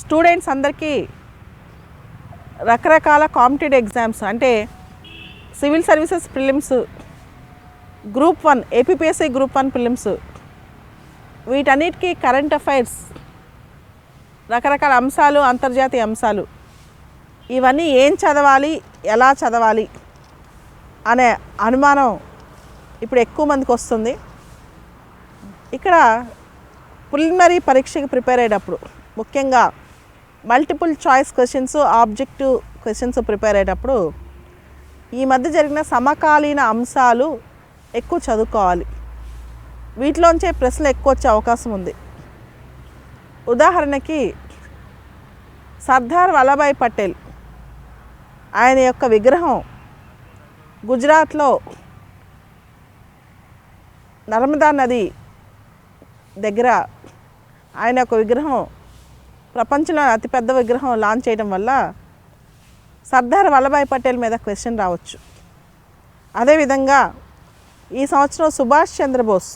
Students అందరికీ రకరకాల competitive exams అంటే civil services prelims group one A P P S C group one prelims వీటన్నిటికీ current affairs రకరకాల అంశాలు అంతర్జాతీయ అంశాలు. ఇవన్నీ ఏం చదవాలి ఎలా చదవాలి అనే అనుమానం ఇప్పుడు ఎక్కువ మందికి వస్తుంది. ఇక్కడ ప్రిలిమినరీ పరీక్షకి ప్రిపేర్ అయ్యేటప్పుడు ముఖ్యంగా multiple choice questions objective questions prepare అయ్యేటప్పుడు ఈ మధ్య జరిగిన సమకాలీన అంశాలు ఎక్కువ చదువుకోవాలి. వీటిలోంచే ప్రశ్నలు ఎక్కువ వచ్చే అవకాశం ఉంది. ఉదాహరణకి సర్దార్ వల్లభాయ్ పటేల్ ఆయన యొక్క విగ్రహం గుజరాత్లో నర్మదా నది దగ్గర ఆయన యొక్క విగ్రహం ప్రపంచంలో అతిపెద్ద విగ్రహం లాంచ్ చేయడం వల్ల సర్దార్ వల్లభాయ్ పటేల్ మీద క్వశ్చన్ రావచ్చు. అదేవిధంగా ఈ సంవత్సరం సుభాష్ చంద్రబోస్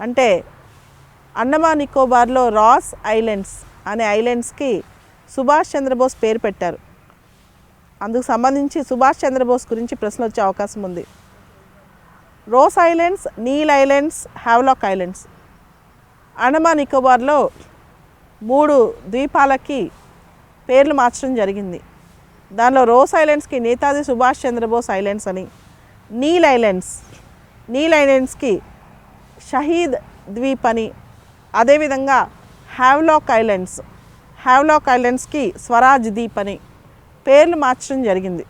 అంటే అండమాన్ నికోబార్లో రాస్ ఐలాండ్స్ అనే ఐలాండ్స్కి సుభాష్ చంద్రబోస్ పేరు పెట్టారు. అందుకు సంబంధించి సుభాష్ చంద్రబోస్ గురించి ప్రశ్న వచ్చే అవకాశం ఉంది. Ross Islands Neil Islands Havelock Islands. Andaman నికోబార్లో మూడు ద్వీపాలకి పేర్లు మార్చడం జరిగింది. దానిలో రోస్ ఐలాండ్స్కి నేతాజీ సుభాష్ చంద్రబోస్ ఐలాండ్స్ అని నీల్ ఐలాండ్స్ నీల్ ఐలాండ్స్కి షహీద్ ద్వీప్ అని అదేవిధంగా హ్యావ్లాక్ ఐలాండ్స్ హ్యావ్లాక్ ఐలాండ్స్కి స్వరాజ్ ద్వీప్ అని పేర్లు మార్చడం జరిగింది.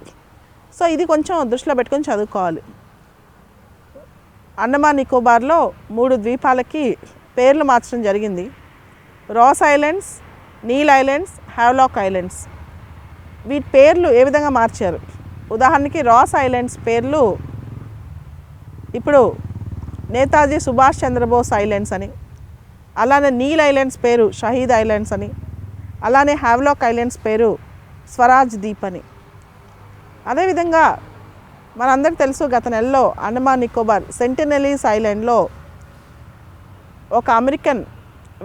సో ఇది కొంచెం దృష్టిలో పెట్టుకొని చదువుకోవాలి. అండమాన్ నికోబార్లో మూడు ద్వీపాలకి పేర్లు మార్చడం జరిగింది. Ross islands Neil islands Havelock islands వీటి పేర్లు ఏ విధంగా మార్చారు? ఉదాహరణకి రాస్ ఐలాండ్స్ పేర్లు ఇప్పుడు నేతాజీ సుభాష్ చంద్రబోస్ ఐలాండ్స్ అని అలానే నీల్ ఐలాండ్స్ పేరు షహీద్ ఐలాండ్స్ అని అలానే హ్యావ్లాక్ ఐలాండ్స్ పేరు స్వరాజ్ దీప్ అని. అదేవిధంగా మనందరికి తెలుసు గత నెలలో అండమాన్ నికోబార్ సెంటినలీస్ ఐలాండ్లో ఒక అమెరికన్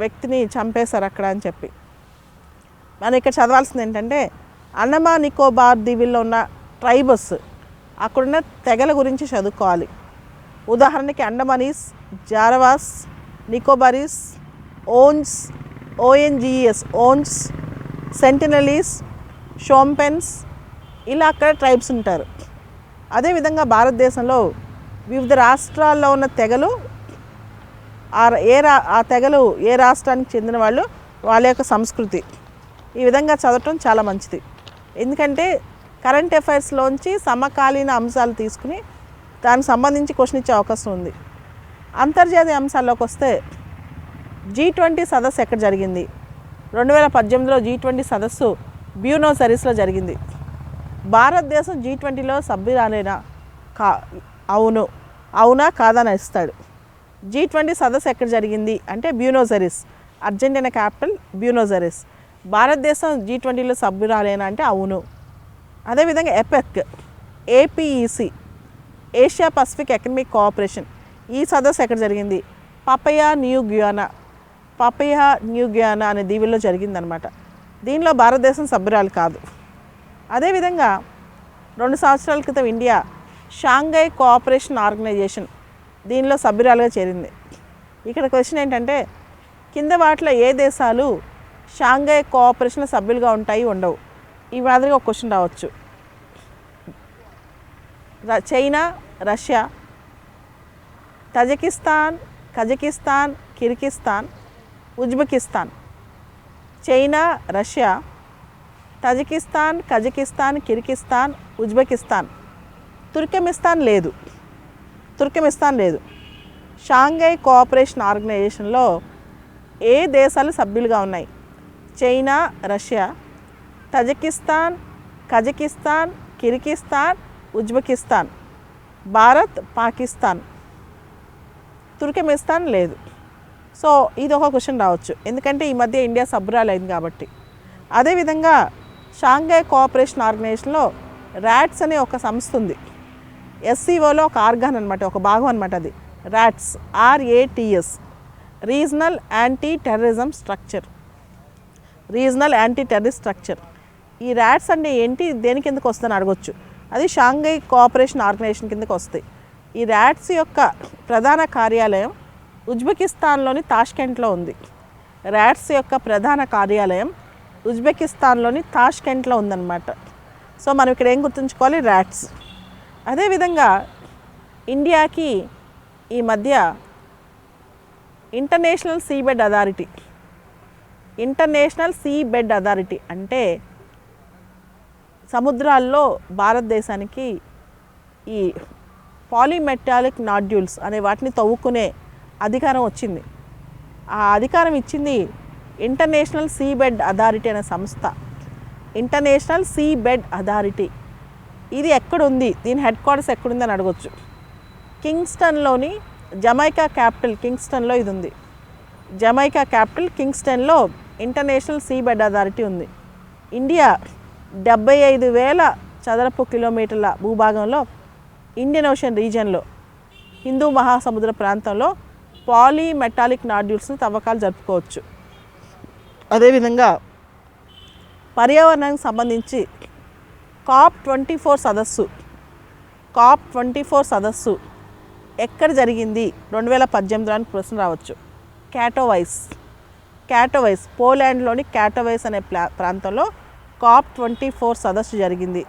వ్యక్తిని చంపేశారు అక్కడ అని చెప్పి. మనం ఇక్కడ చదవాల్సింది ఏంటంటే అండమాన్ నికోబార్ దీవుల్లో ఉన్న ట్రైబస్ అక్కడున్న తెగల గురించి చదువుకోవాలి. ఉదాహరణకి అండమానీస్ జారవాస్ నికోబారీస్ ఓన్స్ ఓఎన్జిఎస్ ఓన్స్ సెంటినలీస్ షోంపెన్స్ ఇలా అక్కడ ట్రైబ్స్ ఉంటారు. అదేవిధంగా భారతదేశంలో వివిధ రాష్ట్రాల్లో ఉన్న తెగలు ఆ ఏ రా ఆ తెగలు ఏ రాష్ట్రానికి చెందిన వాళ్ళు వాళ్ళ యొక్క సంస్కృతి. ఈ విధంగా చదవటం చాలా మంచిది. ఎందుకంటే కరెంట్ అఫైర్స్లోంచి సమకాలీన అంశాలు తీసుకుని దానికి సంబంధించి క్వశ్చన్ ఇచ్చే అవకాశం ఉంది. అంతర్జాతీయ అంశాల్లోకి వస్తే జీ ట్వంటీ సదస్సు ఎక్కడ జరిగింది? రెండు వేల పద్దెనిమిదిలో జీ ట్వంటీ సదస్సు బ్యూనోస్ సరీస్లో జరిగింది. భారతదేశం జీ ట్వంటీలో సభ్యురాలేనా కా అవును అవునా కాదని ఇస్తాడు జీ ట్వంటీ సదస్సు ఎక్కడ జరిగింది? అంటే బ్యూనోజరిస్. Argentina capital బ్యూనోజరిస్. భారతదేశం జీ ట్వంటీలో సభ్యురాలేనా అంటే అవును. అదేవిధంగా APEC A P E C Asia Pacific economic cooperation. ఈ సదస్సు ఎక్కడ జరిగింది? Papaya new గ్యానా. పపయా న్యూ గ్యానా అనే దీవుల్లో జరిగిందనమాట దీనిలో భారతదేశం సభ్యురాలు కాదు. అదేవిధంగా రెండు సంవత్సరాల క్రితం ఇండియా షాంఘై కోఆపరేషన్ ఆర్గనైజేషన్ దీనిలో సభ్యురాలుగా చేరింది. ఇక్కడ క్వశ్చన్ ఏంటంటే కింద వాటిలో ఏ దేశాలు షాంఘై కోఆపరేషన్లో సభ్యులుగా ఉంటాయి ఉండవు? ఈ మాదిరిగా ఒక క్వశ్చన్ రావచ్చు. China Russia Tajikistan Kazakhstan Kyrgyzstan Uzbekistan. China Russia Tajikistan Kazakhstan Kyrgyzstan Uzbekistan. Turkmenistan లేదు. తుర్కమిస్తాన్ లేదు షాంఘై కోఆపరేషన్ ఆర్గనైజేషన్లో ఏ దేశాలు సభ్యులుగా ఉన్నాయి? China Russia Tajikistan Kazakhstan Kyrgyzstan Uzbekistan Bharat Pakistan. Turkmenistan లేదు. సో ఇది ఒక క్వశ్చన్ రావచ్చు. ఎందుకంటే ఈ మధ్య ఇండియా సభ్యురాలు అయింది కాబట్టి. అదేవిధంగా షాంఘై కోఆపరేషన్ ఆర్గనైజేషన్లో ర్యాట్స్ అనే ఒక సంస్థ ఉంది. ఎస్సీఓలో ఒక ఆర్గాన్ అనమాట ఒక భాగం అనమాట అది. RATS R A T S regional anti terrorism structure regional anti terrorist structure ఈ ర్యాట్స్ అంటే ఏంటి? దేని కిందకు వస్తుందని అడగొచ్చు. అది షాంఘై కోఆపరేషన్ ఆర్గనైజేషన్ కిందకు వస్తాయి. ఈ ర్యాట్స్ యొక్క ప్రధాన కార్యాలయం ఉజ్బెకిస్తాన్లోని తాష్కెంట్లో ఉంది. ర్యాట్స్ యొక్క ప్రధాన కార్యాలయం ఉజ్బెకిస్తాన్లోని తాష్కెంట్లో ఉందన్నమాట. సో మనం ఇక్కడ ఏం గుర్తుంచుకోవాలి? ర్యాట్స్ అదేవిధంగా ఇండియాకి ఈ మధ్య international seabed authority international seabed authority అంటే సముద్రాల్లో భారతదేశానికి ఈ పాలిమెటాలిక్ నాడ్యూల్స్ అనే వాటిని తవ్వుకునే అధికారం వచ్చింది. ఆ అధికారం ఇచ్చింది ఇంటర్నేషనల్ సీ బెడ్ అథారిటీ అనే సంస్థ. ఇంటర్నేషనల్ సీ బెడ్ అథారిటీ ఇది ఎక్కడుంది? దీని హెడ్ క్వార్టర్స్ ఎక్కడుంది అని అడగొచ్చు. కింగ్స్టన్లోని జమైకా క్యాపిటల్ కింగ్స్టన్లో ఇది ఉంది. జమైకా క్యాపిటల్ కింగ్స్టన్లో ఇంటర్నేషనల్ సీ బెడ్ అథారిటీ ఉంది. ఇండియా డెబ్బై ఐదు వేల చదరపు కిలోమీటర్ల భూభాగంలో ఇండియన్ ఓషన్ రీజియన్లో హిందూ మహాసముద్ర ప్రాంతంలో పాలీమెటాలిక్ నాడ్యూల్స్ని తవ్వకాలు జరుపుకోవచ్చు. అదేవిధంగా పర్యావరణానికి సంబంధించి కాప్ ట్వంటీ ఫోర్ సదస్సు. కాప్ ట్వంటీ ఫోర్ సదస్సు. ఎక్కడ జరిగింది? రెండు వేల పద్దెనిమిది అని ప్రశ్న రావచ్చు. క్యాటోవైస్. క్యాటోవైస్. పోలాండ్లోని క్యాటోవైస్ అనే ప్లా ప్రాంతంలో కాప్ ట్వంటీ ఫోర్ సదస్సు జరిగింది.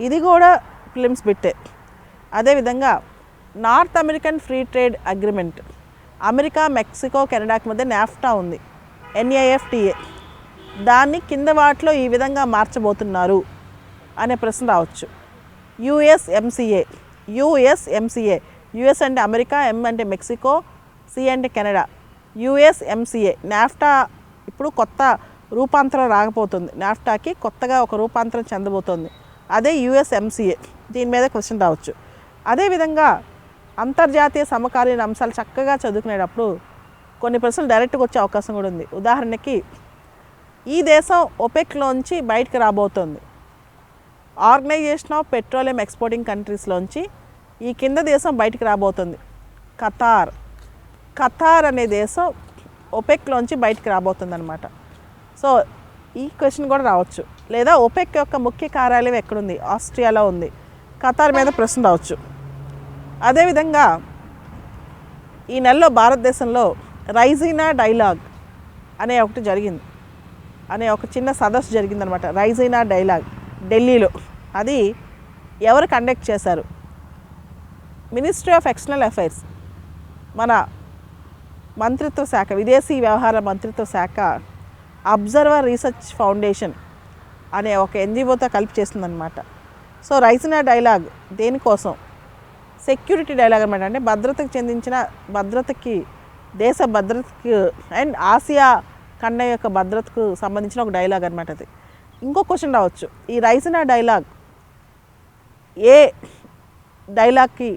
ఇది కూడా ఫిలిమ్స్ బిట్టే. అదేవిధంగా North American free trade agreement. America Mexico కెనడాకి మధ్య నాఫ్టా ఉంది. ఎన్ఏఎఫ్టీఏ దాన్ని కింద వాటిలో ఈ విధంగా మార్చబోతున్నారు. అనే ప్రశ్న రావచ్చు. యుఎస్ఎంసిఏ యుఎస్ఎంసిఏ యుఎస్ అంటే అమెరికా ఎం అంటే మెక్సికో సి అంటే Canada. U S M C A NAFTA ఇప్పుడు కొత్త రూపాంతరం రాకపోతుంది. నాఫ్టాకి కొత్తగా ఒక రూపాంతరం చెందబోతోంది. అదే యుఎస్ఎంసిఏ. దీని మీద క్వశ్చన్ రావచ్చు. అదేవిధంగా అంతర్జాతీయ సమకాలీన అంశాలు చక్కగా చదువుకునేటప్పుడు కొన్ని ప్రశ్నలు డైరెక్ట్గా వచ్చే అవకాశం కూడా ఉంది. ఉదాహరణకి ఈ దేశం ఒపెక్లోంచి బయటకు రాబోతోంది. ఆర్గనైజేషన్ ఆఫ్ పెట్రోలియం ఎక్స్పోర్టింగ్ కంట్రీస్లోంచి ఈ కింద దేశం బయటికి రాబోతుంది. ఖతార్. ఖతార్ అనే దేశం ఒపెక్లోంచి బయటికి రాబోతుంది అనమాట సో ఈ క్వశ్చన్ కూడా రావచ్చు. లేదా ఒపెక్ యొక్క ముఖ్య కార్యాలయం ఎక్కడుంది? ఆస్ట్రియాలో ఉంది. ఖతార్ మీద ప్రశ్న రావచ్చు. అదేవిధంగా ఈ నెలలో భారతదేశంలో రైజీనా డైలాగ్ అనే ఒకటి జరిగింది. అనే ఒక చిన్న సదస్సు జరిగిందనమాట రైజీనా డైలాగ్. ఢిల్లీలో. అది ఎవరు కండక్ట్ చేశారు? మినిస్ట్రీ ఆఫ్ ఎక్స్టర్నల్ అఫైర్స్ మన మంత్రిత్వ శాఖ విదేశీ వ్యవహార మంత్రిత్వ శాఖ అబ్జర్వర్ రీసెర్చ్ ఫౌండేషన్ అనే ఒక ఎన్జిఓతో కలిపి చేస్తుందన్నమాట సో రైసినా డైలాగ్ దేనికోసం? సెక్యూరిటీ డైలాగ్ అనమాట అంటే భద్రతకు చెందించిన భద్రతకి దేశ భద్రతకి అండ్ ఆసియా ఖండం యొక్క భద్రతకు సంబంధించిన ఒక డైలాగ్ అనమాట అది. ఇంకో క్వశ్చన్ రావచ్చు. ఈ రైసినా డైలాగ్? ఏ డైలాగ్కి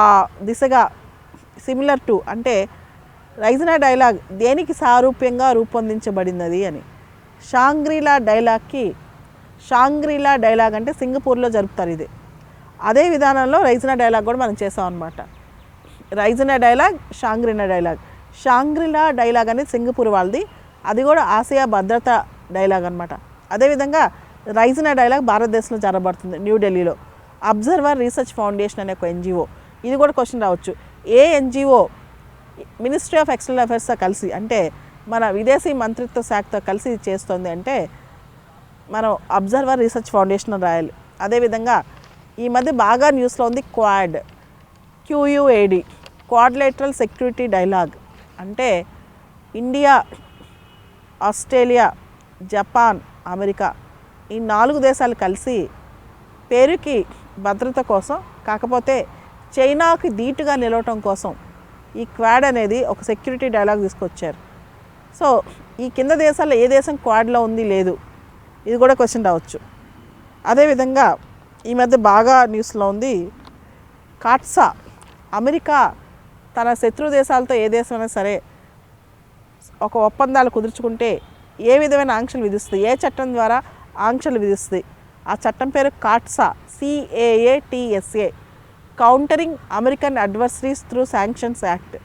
ఆ దిశగా సిమిలర్ టు అంటే రైజనా డైలాగ్ దేనికి సారూప్యంగా రూపొందించబడినది అని. షాంగ్రీలా డైలాగ్కి షాంగ్రీలా డైలాగ్ అంటే సింగపూర్లో జరుపుతారు ఇది. అదే విధానంలో రైజనా డైలాగ్ కూడా మనం చేసాం అనమాట Raisina dialogue Shangri-La dialogue. Shangri-La dialogue అనేది సింగపూర్ వాళ్ళది. అది కూడా ఆసియా భద్రత డైలాగ్ అనమాట అదేవిధంగా రైజినా డైలాగ్ భారతదేశంలో జరగబడుతుంది న్యూఢిల్లీలో అబ్జర్వర్ రీసెర్చ్ ఫౌండేషన్ అనే ఒక ఎన్జిఓ. ఇది కూడా క్వశ్చన్ రావచ్చు. ఏ ఎన్జిఓ మినిస్ట్రీ ఆఫ్ ఎక్స్టర్నల్ అఫైర్స్తో కలిసి అంటే మన విదేశీ మంత్రిత్వ శాఖతో కలిసి చేస్తుంది అంటే మనం అబ్జర్వర్ రీసెర్చ్ ఫౌండేషన్ రాయాలి. అదేవిధంగా ఈ మధ్య బాగా న్యూస్లో ఉంది Quad Q U A D quadrilateral security dialogue. అంటే ఇండియా ఆస్ట్రేలియా జపాన్ అమెరికా ఈ నాలుగు దేశాలు కలిసి పేరుకి భద్రత కోసం కాకపోతే చైనాకి ధీటుగా నిలవటం కోసం ఈ క్వాడ్ అనేది ఒక సెక్యూరిటీ డైలాగ్ తీసుకొచ్చారు. సో ఈ కింద దేశాల్లో ఏ దేశం క్వాడ్లో ఉంది లేదు. ఇది కూడా క్వశ్చన్ రావచ్చు. అదేవిధంగా ఈ మధ్య బాగా న్యూస్లో ఉంది కాట్సా అమెరికా తన శత్రు దేశాలతో ఏ దేశమైనా సరే ఒక ఒప్పందాలు కుదుర్చుకుంటే ఏ విధమైన ఆంక్షలు విధిస్తుంది? ఏ చట్టం ద్వారా ఆంక్షలు విధిస్తుంది? ఆ చట్టం పేరు CAATSA C A A T S A countering American adversaries through sanctions act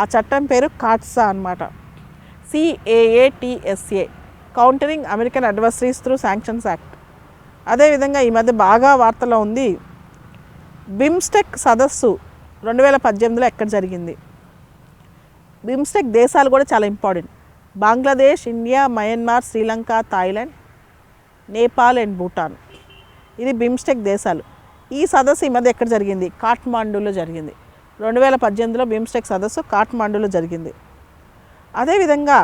ఆ చట్టం పేరు కాట్సా అన్నమాట. C A A T S A countering American adversaries through sanctions act అదేవిధంగా ఈ మధ్య బాగా వార్తలో ఉంది. బిమ్స్టెక్ సదస్సు రెండు వేల పద్దెనిమిదిలో ఎక్కడ జరిగింది? బిమ్స్టెక్ దేశాలు కూడా చాలా important Bangladesh India Myanmar Sri Lanka Thailand Nepal and Bhutan. ఇది బిమ్స్టెక్ దేశాలు. ఈ సదస్సు ఈ మధ్య ఎక్కడ జరిగింది? కాఠ్మాండూలో జరిగింది. రెండు వేల పద్దెనిమిదిలో బిమ్స్టెక్ సదస్సు కాఠ్మాండూలో జరిగింది. అదేవిధంగా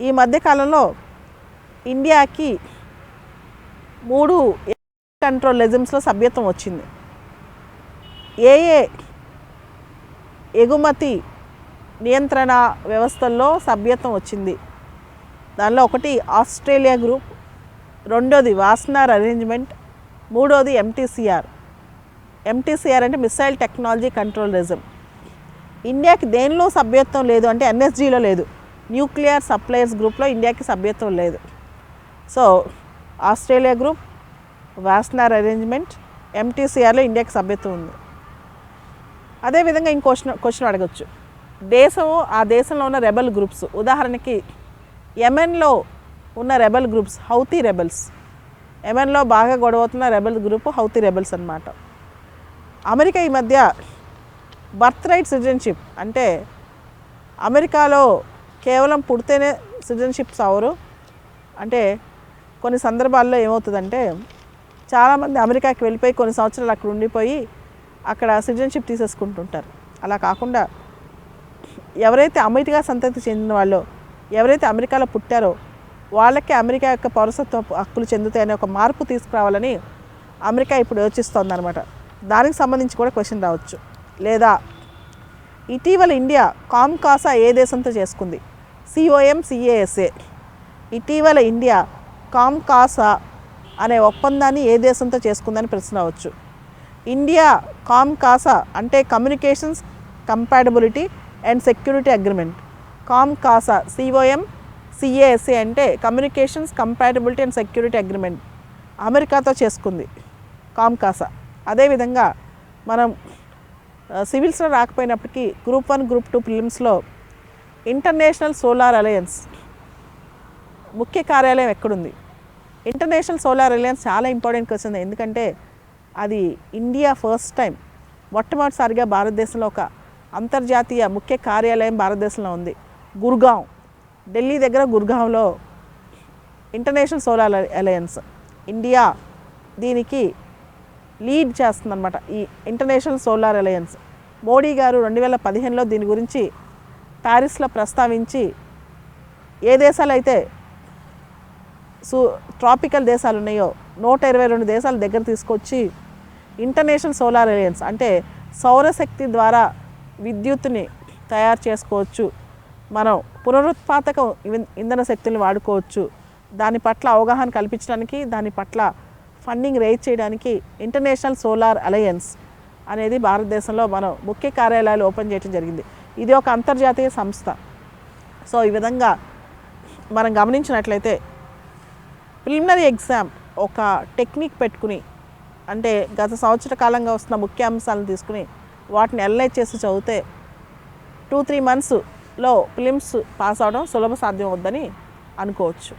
ఈ మధ్యకాలంలో ఇండియాకి మూడు కంట్రోల్ లెజిమ్స్లో సభ్యత్వం వచ్చింది. ఏ ఏ ఎగుమతి నియంత్రణ వ్యవస్థల్లో సభ్యత్వం వచ్చింది. దానిలో ఒకటి ఆస్ట్రేలియా గ్రూప్ రెండోది వాస్నార్ అరేంజ్మెంట్ మూడోది ఎంటీసీఆర్. ఎంటీసీఆర్ అంటే మిసైల్ టెక్నాలజీ కంట్రోల్ రిజమ్ ఇండియాకి దేనిలో సభ్యత్వం లేదు అంటే ఎన్ఎస్జీలో లేదు. న్యూక్లియర్ సప్లయర్స్ గ్రూప్లో ఇండియాకి సభ్యత్వం లేదు. So Australia group Wassenaar arrangement ఎంటీసీఆర్లో ఇండియాకి సభ్యత్వం ఉంది. అదేవిధంగా ఇంకో క్వశ్చన్ క్వశ్చన్ అడగచ్చు. దేశం ఆ దేశంలో ఉన్న రెబల్ గ్రూప్స్ ఉదాహరణకి ఎమెన్లో ఉన్న రెబల్ గ్రూప్స్ హౌతీ రెబల్స్ యమెన్లో బాగా గొడవవుతున్న రెబల్ గ్రూప్ హౌతీ రెబల్స్ అన్నమాట. అమెరికా ఈ మధ్య బర్త్ రైట్ సిటిజన్షిప్ అంటే అమెరికాలో కేవలం పుడితేనే సిటిజన్షిప్స్ అవరు అంటే కొన్ని సందర్భాల్లో ఏమవుతుందంటే చాలామంది అమెరికాకి వెళ్ళిపోయి కొన్ని సంవత్సరాలు అక్కడ ఉండిపోయి అక్కడ సిటిజన్షిప్ తీసేసుకుంటుంటారు. అలా కాకుండా ఎవరైతే అమెరికా సంతతి చెందిన వాళ్ళో ఎవరైతే అమెరికాలో పుట్టారో వాళ్ళకి అమెరికా యొక్క పౌరసత్వ హక్కులు చెందుతాయనే ఒక మార్పు తీసుకురావాలని అమెరికా ఇప్పుడు యోచిస్తోందనమాట దానికి సంబంధించి కూడా క్వశ్చన్ రావచ్చు. లేదా ఇటీవల ఇండియా కామ్కాసా ఏ దేశంతో చేసుకుంది? C O M C A S A. ఇటీవల ఇండియా కామ్కాసా అనే ఒప్పందాన్ని ఏ దేశంతో చేసుకుందని ప్రశ్న అవచ్చు ఇండియా కామ్కాసా అంటే communications compatibility and security agreement. COMCASA C O M C A S A అంటే communications compatibility and security agreement. అమెరికాతో చేసుకుంది కామ్ కాసా. అదేవిధంగా మనం సివిల్స్లో రాకపోయినప్పటికీ గ్రూప్ వన్ గ్రూప్ టూ ఫిలిమ్స్లో ఇంటర్నేషనల్ సోలార్ అలయన్స్ ముఖ్య కార్యాలయం ఎక్కడుంది? ఇంటర్నేషనల్ సోలార్ అలయన్స్ చాలా ఇంపార్టెంట్ క్వశ్చన్. ఎందుకంటే అది ఇండియా ఫస్ట్ టైం మొట్టమొదటిసారిగా భారతదేశంలో ఒక అంతర్జాతీయ ముఖ్య కార్యాలయం భారతదేశంలో ఉంది. గుర్గావ్. ఢిల్లీ దగ్గర గుర్గావ్లో ఇంటర్నేషనల్ సోలార్ అలయన్స్. ఇండియా దీనికి లీడ్ చేస్తుందన్నమాట ఈ ఇంటర్నేషనల్ సోలార్ అలయన్స్. మోడీ గారు రెండు వేల పదిహేనులో దీని గురించి ప్యారిస్లో ప్రస్తావించి ఏ దేశాలైతే సూ సు ట్రాపికల్ దేశాలు ఉన్నాయో నూట ఇరవై రెండు దేశాల దగ్గర తీసుకొచ్చి ఇంటర్నేషనల్ సోలార్ అలయన్స్ అంటే సౌరశక్తి ద్వారా విద్యుత్ని తయారు చేసుకోవచ్చు. మనం పునరుత్పాదక ఇంధన శక్తుల్ని వాడుకోవచ్చు. దాని పట్ల అవగాహన కల్పించడానికి దాని పట్ల ఫండింగ్ రేజ్ చేయడానికి ఇంటర్నేషనల్ సోలార్ అలయన్స్ అనేది భారతదేశంలో మనం ముఖ్య కార్యాలయాలు ఓపెన్ చేయడం జరిగింది. ఇది ఒక అంతర్జాతీయ సంస్థ. సో ఈ విధంగా మనం గమనించినట్లయితే ప్రిలిమినరీ ఎగ్జామ్ ఒక టెక్నిక్ పెట్టుకుని అంటే గత సంవత్సర కాలంగా వస్తున్న ముఖ్య అంశాలను తీసుకుని వాటిని ఎనలైజ్ చేసి చదివితే టూ త్రీ మంత్స్లో ఫిలిమ్స్ పాస్ అవడం సులభ సాధ్యం అవుద్దని అనుకోవచ్చు.